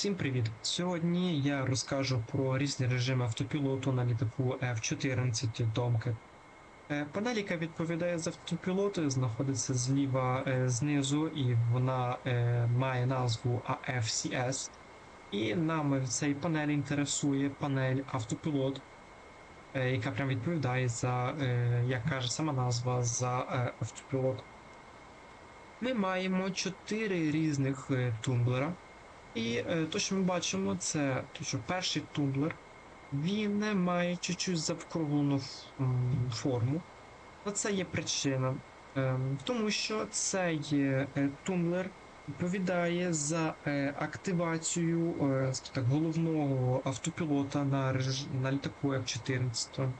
Всім привіт! Сьогодні я розкажу про різні режими автопілоту на літаку F-14 Tomcat. Е, Панель, яка відповідає за автопілоти, знаходиться зліва е, знизу, і вона е, має назву AFCS. І нам цій панелі інтересує панель автопілот, яка прям відповідає за, як каже сама назва, за автопілот. Ми маємо чотири різних тумблера. І е, то, що ми бачимо, це то, що перший тумблер він не має чуть-чуть завкруглену форму. На це є причина. Ем, тому що цей е, тумблер відповідає за е, активацію так, головного автопілота на, на літаку F-14.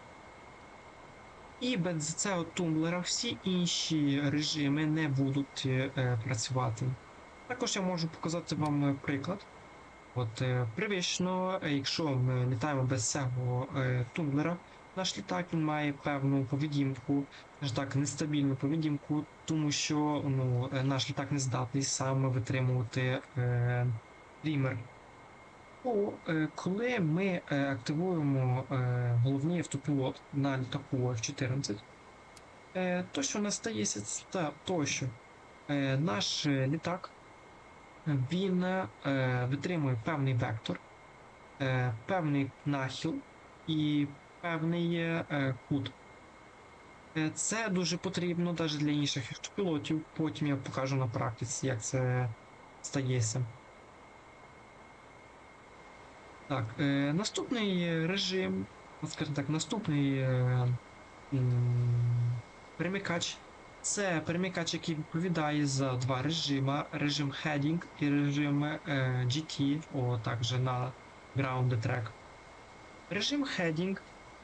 І без цього тумблера всі інші режими не будуть працювати. Також я можу показати вам е, приклад. От е, привично, е, якщо ми літаємо без цього тумблера, наш літак він має певну поведінку, скажімо так, нестабільну поведінку, тому що ну, наш літак не здатний саме витримувати е, рімер. Е, коли ми активуємо головний автопілот на літаку F-14, е, то що настається, це то, що наш літак він е, витримує певний вектор, е, певний нахил і певний е, кут. Е, Це дуже потрібно навіть для інших автопілотів. Потім я покажу на практиці, як це стається. Так, е, наступний режим, скажімо так, наступний е, м, перемикач це перемикач, який відповідає за два режима: режим Heading і режим е, GT, о, також на Ground Track. Режим Heading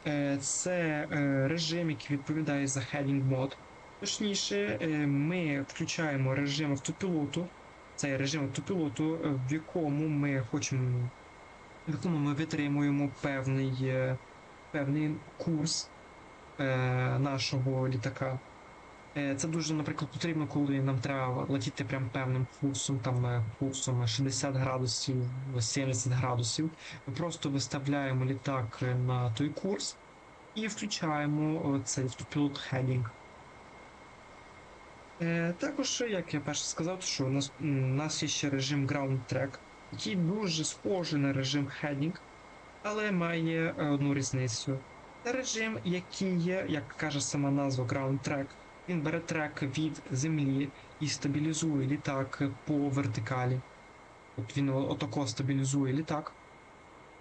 е, це е, режим, який відповідає за Heading мод. Точніше, е, ми включаємо режим автопілоту. Цей режим автопілоту, е, в якому ми хочемо, в якому ми витримуємо певний, е, певний курс е, нашого літака. Е, Це дуже, наприклад, потрібно, коли нам треба летіти прям певним курсом, там е, курсом 60 градусів, 70 градусів. Ми просто виставляємо літак е, на той курс і включаємо е, цей автопілот. Е, Також, як я перше сказав, що у нас, у нас є ще режим Ground Track, який дуже схожий на режим heading, але має е, одну різницю. Це режим, який є, як каже сама назва Ground Track, він бере трек від землі і стабілізує літак по вертикалі. От він отако стабілізує літак.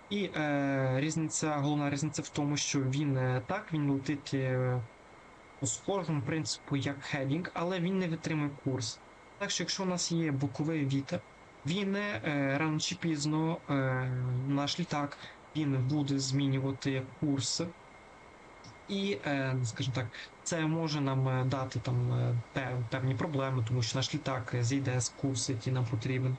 І е, різниця, головна різниця в тому, що він е, так, він летить е, по схожому принципу, як хедінг, але він не витримує курс. Так що, якщо у нас є боковий вітер, він е, рано чи пізно е, наш літак він буде змінювати курс. І, е, скажімо так, це може нам е, дати там е, певні проблеми, тому що наш літак зійде з курсу, який нам потрібен.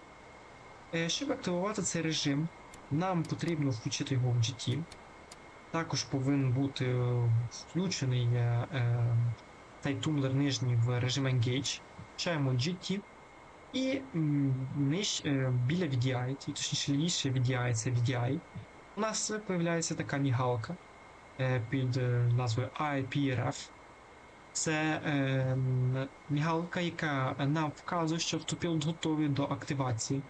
Щоб активувати цей режим, нам потрібно включити його в GT. Також повинен бути включений цей тумблер нижній в режим Engage. Включаємо GT. І ниж, біля VDI, точніше лівіше VDI це VDI, у нас з'являється така мігалка під е, назвою IPRF. Це е, мігалка, яка нам вказує, що автопілот готовий до активації.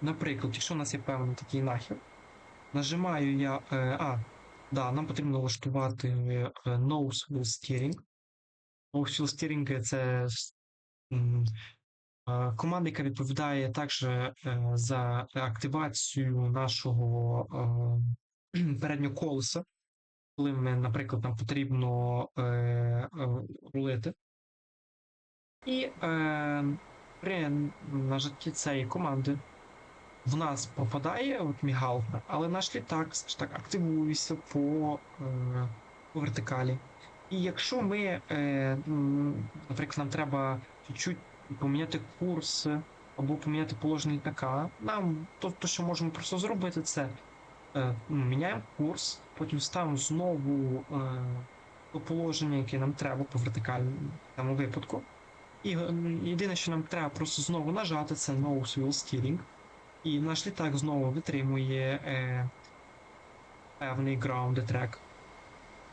Наприклад, якщо у нас є певний такий нахил, нажимаю я. Е, а, да, нам потрібно налаштувати е, Nose Wheel Steering. Nose Wheel Steering це е, команда, яка відповідає також е, за активацію нашого е, переднього колеса коли ми, наприклад, нам потрібно е, е, рулити. І е, при нажатті цієї команди в нас пропадає от мігалка, але наш літак так, активується по, е, по вертикалі. І якщо ми, е, наприклад, нам треба чуть-чуть поміняти курс або поміняти положення літака, нам то, то що можемо просто зробити, це міняємо курс, потім ставимо знову е, то положення, яке нам треба по вертикальному випадку. І е, єдине, що нам треба просто знову нажати, це Nose Wheel Steering. І наш літак знову витримує е, певний ground track.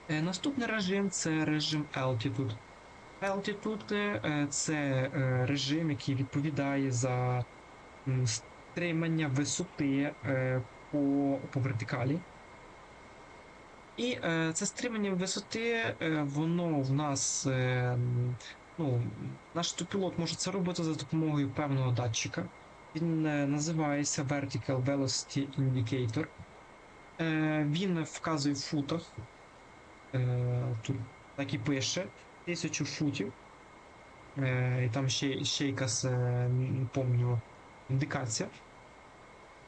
Е, наступний режим це режим Altitude. Altitude е, це е, режим, який відповідає за стримання висоти е, по, по вертикалі. І е, це стримання висоти, е, воно в нас. Е, ну, наш автопілот може це робити за допомогою певного датчика. Він е, називається Vertical Velocity Indicator. Е, він вказує в футах. Е, тут так і пише 1000 футів. Е, і там ще, ще якась, е, помню, індикація.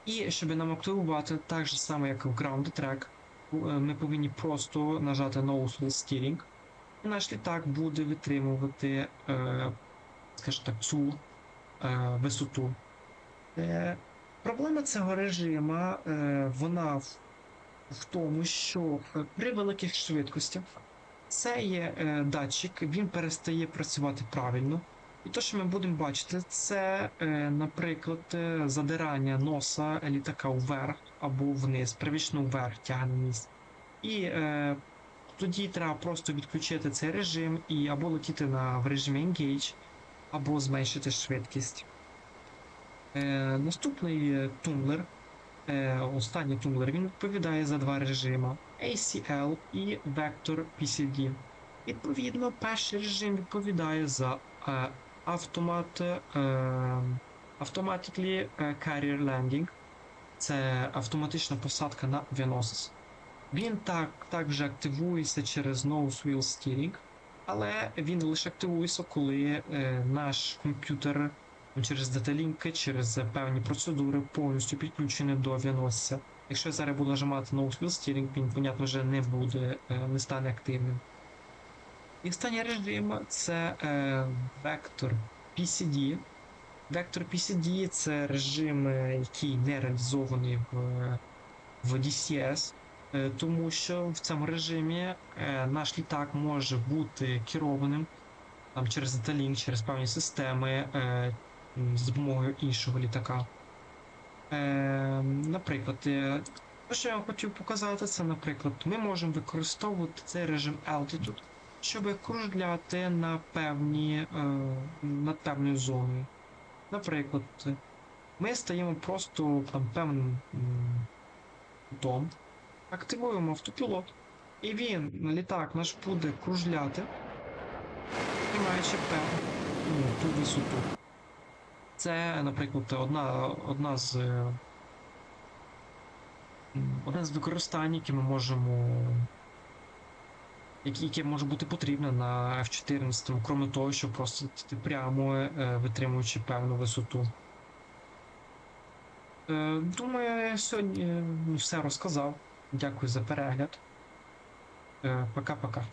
І щоб нам активувати так же само, як в Ground Track, е, ми повинні просто нажати No Full Steering. І наш літак буде витримувати, е, скажімо так, цю е, висоту. Проблема цього режима, вона в, тому, що при великих швидкостях цей датчик він перестає працювати правильно. І те, що ми будемо бачити, це, е, наприклад, е, задирання носа літака вверх або вниз, привічно вверх тягненість. І е, тоді треба просто відключити цей режим і або летіти на в режимі Engage, або зменшити швидкість. Е, наступний тумблер, е, останній тумблер, він відповідає за два режими ACL і Vector PCD. Відповідно, перший режим відповідає за е, автомат, е, Automatically Carrier Landing. Це автоматична посадка на авіаносець. Він так, також активується через Nose Wheel Steering, але він лише активується, коли е, наш комп'ютер ну, через даталінки, через певні процедури повністю підключений до авіаносця. Якщо я зараз буду нажимати Nose Wheel Steering, він, понятно, вже не буде, е, не стане активним. І останній режим це е, Vector PCD. Vector PCD це режим, е, який не реалізований в, в DCS. Е, Тому що в цьому режимі е, наш літак може бути керованим там, через Datalink, через певні системи е, з допомогою іншого літака. Е, наприклад, е, що я вам хотів показати, це, наприклад, ми можемо використовувати цей режим Altitude, щоб кружляти на певні, е, над певною зоною. Наприклад, ми стаємо просто там певним м, кутом, активуємо автопілот, і він, літак наш буде кружляти, тримаючи певну ну, ту висоту. Це, наприклад, одна, одна з одне з використань, які ми можемо. Яке може бути потрібне на F14, крім того, що просто ти прямо е, витримуючи певну висоту. Е, Думаю, я сьогодні е, все розказав. Дякую за перегляд. Пока-пока.